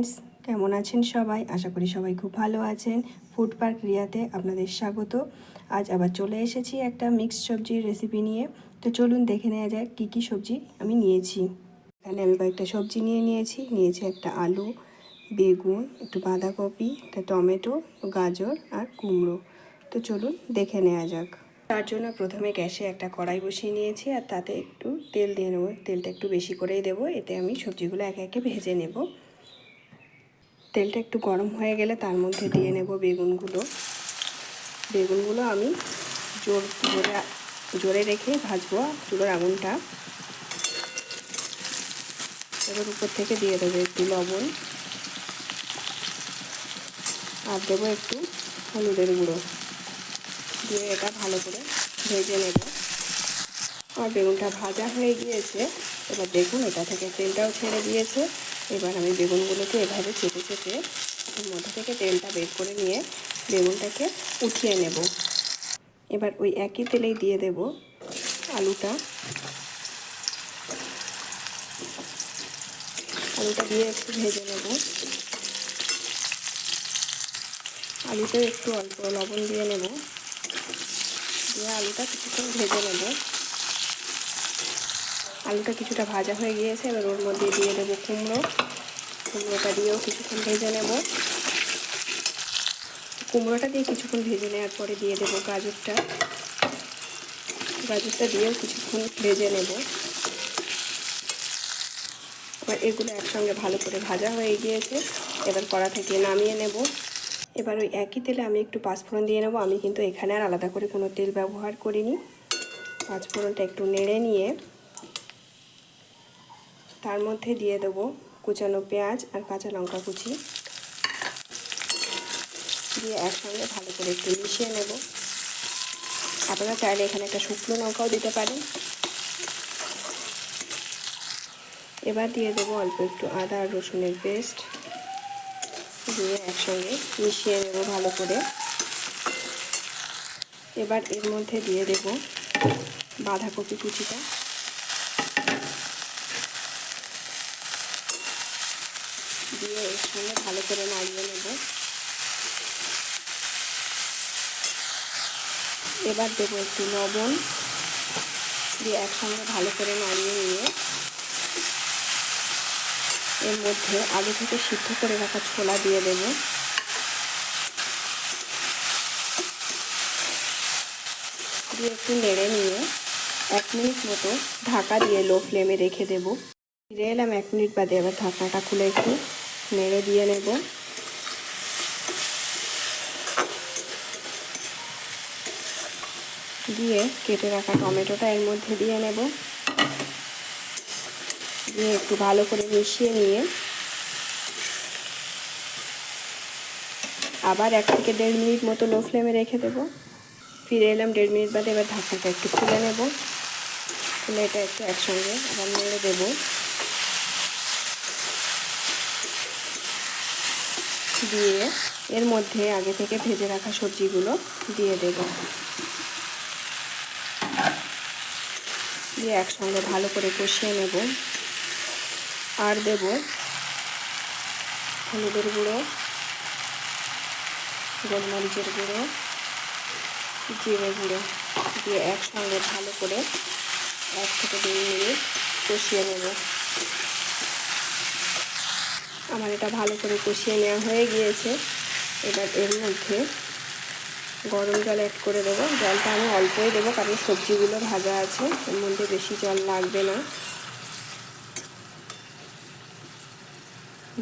Friends, কেমন আছেন সবাই? আশা করি সবাই খুব ভালো আছেন। ফুড পার্ক রিয়াতে আপনাদের স্বাগত। আজ আবার চলে এসেছি একটা মিক্সড সবজির রেসিপি নিয়ে। তো চলুন দেখে নেওয়া যাক কী কী সবজি আমি নিয়েছি। এখানে আমি কয়েকটা সবজি নিয়ে নিয়েছি। নিয়েছি একটা আলু, বেগুন, একটু বাঁধাকপি, একটা টমেটো, গাজর আর কুমড়ো। তো চলুন দেখে নেওয়া যাক। তার জন্য প্রথমে গ্যাসে একটা কড়াই বসিয়ে নিয়েছি আর তাতে একটু তেল দিয়ে নেব। তেলটা একটু বেশি করেই দেবো। এতে আমি সবজিগুলো একে একে ভেজে নেব। তেলটা একটু গরম হয়ে গেলে তার মধ্যে দিয়ে নেব বেগুনগুলো। বেগুনগুলো আমি জোর জোরে জোরে রেখে ভাজবো চুলোর আগুনটা। এবার উপর থেকে দিয়ে দেবো একটু লবণ। আর দেবো একটু হলুদের গুঁড়ো। দিয়ে এটা ভালো করে ভেজে নেব। আমার বেগুনটা ভাজা হয়ে গিয়েছে, এবার দেখুন এটা থেকে তেলটাও ছেড়ে দিয়েছে। এবার আমি বেগুনগুলোকে এভাবে চেপে চেপে মধ্যে থেকে তেলটা বের করে নিয়ে বেগুনটাকে উঠিয়ে নেব। এবার ওই একই তেলেই দিয়ে দেব আলুটা। আলুটা দিয়ে একটু ভেজে নেব। আলুতে একটু অল্প লবণ দিয়ে নেব। দিয়ে আলুটা কিছুক্ষণ ভেজে নেব। আলুটা কিছুটা ভাজা হয়ে গিয়েছে, এবার ওর মধ্যে দিয়ে দেবো কুমড়ো। কুমড়োটা দিয়েও কিছুক্ষণ ভেজে নেব। কুমড়োটা দিয়ে কিছুক্ষণ ভেজে নেওয়ার পরে দিয়ে দেবো গাজরটা। গাজরটা দিয়েও কিছুক্ষণ ভেজে নেব। এবার এগুলো একসঙ্গে ভালো করে ভাজা হয়ে গিয়েছে, এবার কড়া থেকে নামিয়ে নেব। এবার ওই একই তেলে আমি একটু পাঁচফোড়ন দিয়ে নেব, আমি কিন্তু এখানে আর আলাদা করে কোনো তেল ব্যবহার করিনি। পাঁচফোড়নটা একটু নেড়ে নিয়ে তার মধ্যে দিয়ে দেবো কুচানো পেঁয়াজ আর কাঁচা লঙ্কা কুচি। দিয়ে একসঙ্গে ভালো করে একটু মিশিয়ে নেব। আপনারা চাইলে এখানে একটা শুকনো লঙ্কাও দিতে পারেন। এবার দিয়ে দেবো অল্প একটু আদা আর রসুনের পেস্ট। দিয়ে একসঙ্গে মিশিয়ে নেব ভালো করে। এবার এর মধ্যে দিয়ে দেব বাঁধাকপি কুচিটা। দিয়ে এর সঙ্গে ভালো করে নাড়িয়ে নেব। এবার দেবো একটু লবণ দিয়ে একসঙ্গে ভালো করে নাড়িয়ে নিয়ে এর মধ্যে আগে থেকে সিদ্ধ করে রাখা ছোলা দিয়ে দেব। দিয়ে একটু নেড়ে নিয়ে এক মিনিট মতো ঢাকা দিয়ে লো ফ্লেমে রেখে দেব। ফিরে এলাম এক মিনিট বাদে, এবার ঢাকনাটা খুলে একটু। নেড়ে দিয়ে নেব। দিয়ে কেটে রাখা টমেটোটা এর মধ্যে দিয়ে নেব। দিয়ে একটু ভালো করে মিশিয়ে নিয়ে আবার এক থেকে দেড় মিনিট মতো লো ফ্লেমে রেখে দেবো। ফিরে এলাম দেড় মিনিট বাদে এবার ঢাকনাটা একটু খুলে নেব। খুলে এটা একটু একসঙ্গে আবার নেড়ে দেবো। দিয়ে এর মধ্যে আগে থেকে ভেজে রাখা সবজিগুলো দিয়ে দেব। দিয়ে একসঙ্গে ভালো করে কষিয়ে নেব। আর দেব হলুদের গুঁড়ো, গোলমরিচের গুঁড়ো, জিরে গুঁড়ো দিয়ে একসঙ্গে ভালো করে এক থেকে দুই মিনিট কষিয়ে নেব। আমার এটা ভালো করে কষিয়ে নেওয়া হয়ে গিয়েছে। এবার এর মধ্যে গরম জল অ্যাড করে দেবো। জলটা আমি অল্পই দেবো, কারণ সবজিগুলো ভাজা আছে, এর মধ্যে বেশি জল লাগবে না।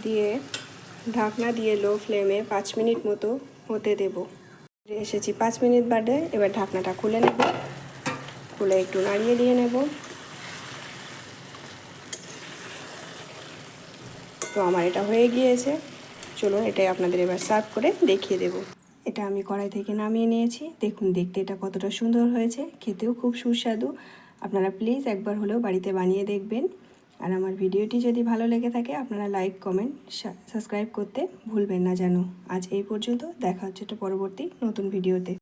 দিয়ে ঢাকনা দিয়ে লো ফ্লেমে পাঁচ মিনিট মতো হতে দেব। এসেছি পাঁচ মিনিট বাদে, এবার ঢাকনাটা খুলে নেব। খুলে একটু নাড়িয়ে দিয়ে নেব। তো আমার এটা হয়ে গিয়েছে। চলুন এটাই আপনাদের এবার সার্ভ করে দেখিয়ে দেব। এটা আমি কড়াই থেকে নামিয়ে নিয়েছি। দেখুন, দেখতে এটা কতটা সুন্দর হয়েছে। খেতেও খুব সুস্বাদু। আপনারা প্লিজ একবার হলেও বাড়িতে বানিয়ে দেখবেন। আর আমার ভিডিওটি যদি ভালো লেগে থাকে, আপনারা লাইক কমেন্ট সাবস্ক্রাইব করতে ভুলবেন না যেন। আজ এই পর্যন্ত, দেখা হচ্ছে একটা পরবর্তী নতুন ভিডিওতে